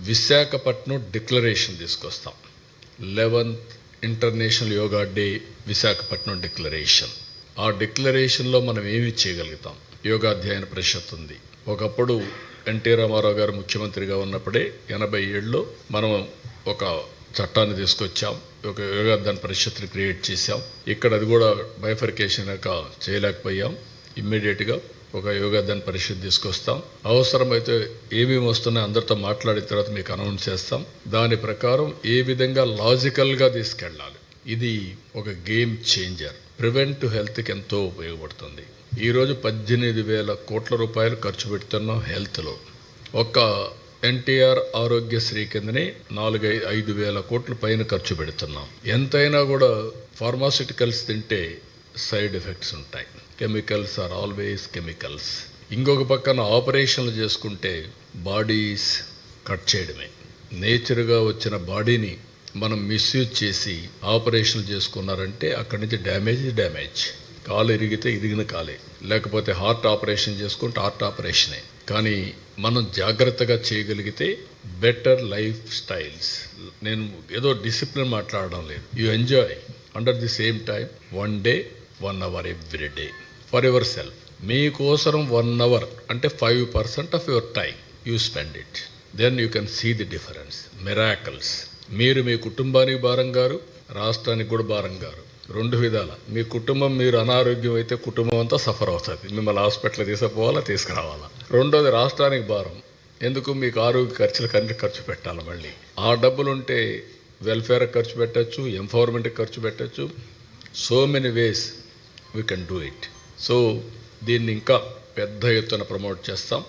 Visakhapatnam declaration తీసుకొస్తాం. Eleventh international yoga day Visakhapatnam declaration. ఆ డిక్లరేషన్లో మనం ఏమి చేయగలుగుతాం? యోగాధ్యయన పరిషత్ ఉంది. ఒకప్పుడు ఎన్టీ రామారావు గారు ముఖ్యమంత్రిగా ఉన్నప్పుడే ఎనభై ఏళ్ళు మనం ఒక చట్టాన్ని తీసుకొచ్చాం. ఒక యోగాధ్యాన పరిషత్ని క్రియేట్ చేశాం. ఇక్కడ అది కూడా బైఫర్కేషన్ యొక్క చేయలేకపోయాం. ఇమ్మీడియట్గా ఒక యోగాదాన్ని పరిశుద్ధి తీసుకొస్తాం. అవసరమైతే ఏమేమి వస్తున్నాయో అందరితో మాట్లాడిన తర్వాత మీకు అనౌన్స్ చేస్తాం. దాని ప్రకారం ఏ విధంగా లాజికల్గా తీసుకెళ్ళాలి? ఇది ఒక గేమ్ చేంజర్. ప్రివెంట్ హెల్త్కి ఎంతో ఉపయోగపడుతుంది. ఈరోజు పద్దెనిమిది వేల కోట్ల రూపాయలు ఖర్చు పెడుతున్నాం హెల్త్లో. ఒక్క ఎన్టీఆర్ ఆరోగ్యశ్రీ కిందనే నాలుగు ఐదు వేల కోట్ల పైన ఖర్చు పెడుతున్నాం. ఎంతైనా కూడా ఫార్మాసిటికల్స్ తింటే సైడ్ ఎఫెక్ట్స్ ఉంటాయి. కెమికల్స్ ఆర్ ఆల్వేస్ కెమికల్స్ ఇంకొక పక్కన ఆపరేషన్లు చేసుకుంటే బాడీస్ కట్ చేయడమే. నేచర్గా వచ్చిన బాడీని మనం మిస్యూజ్ చేసి ఆపరేషన్లు చేసుకున్నారంటే అక్కడి నుంచి డ్యామేజ్ డ్యామేజ్. కాలు ఇరిగితే ఇరిగిన కాలే. లేకపోతే హార్ట్ ఆపరేషన్ చేసుకుంటే హార్ట్ ఆపరేషనే. కానీ మనం జాగ్రత్తగా చేయగలిగితే బెటర్ లైఫ్ స్టైల్స్. నేను ఏదో డిసిప్లిన్ మాట్లాడడం లేదు. You enjoy. Under the same time one day one hour every day. For yourself మీకోసం వన్ అవర్ అంటే five percent of your time you spend it then you can see the difference miracles మీరు మీ కుటుంబానికి భారం గారు రాష్ట్రానికి కూడా భారం గారు. రెండు విధాల. మీ కుటుంబం మీరు అనారోగ్యం అయితే కుటుంబం అంతా సఫర్ అవుతుంది. మిమ్మల్ని హాస్పిటల్ తీసుకుపోవాలా తీసుకురావాలా? రెండోది రాష్ట్రానికి భారం. ఎందుకు? మీకు ఆరోగ్య ఖర్చులకు అన్ని ఖర్చు పెట్టాలి మళ్ళీ. ఆ డబ్బులు ఉంటే వెల్ఫేర్ ఖర్చు పెట్టచ్చు ఎంపవర్మెంట్కి ఖర్చు పెట్టచ్చు. So many ways we can do it so దీన్ని ఇంకా పెద్ద ఎత్తున ప్రమోట్ చేస్తాం.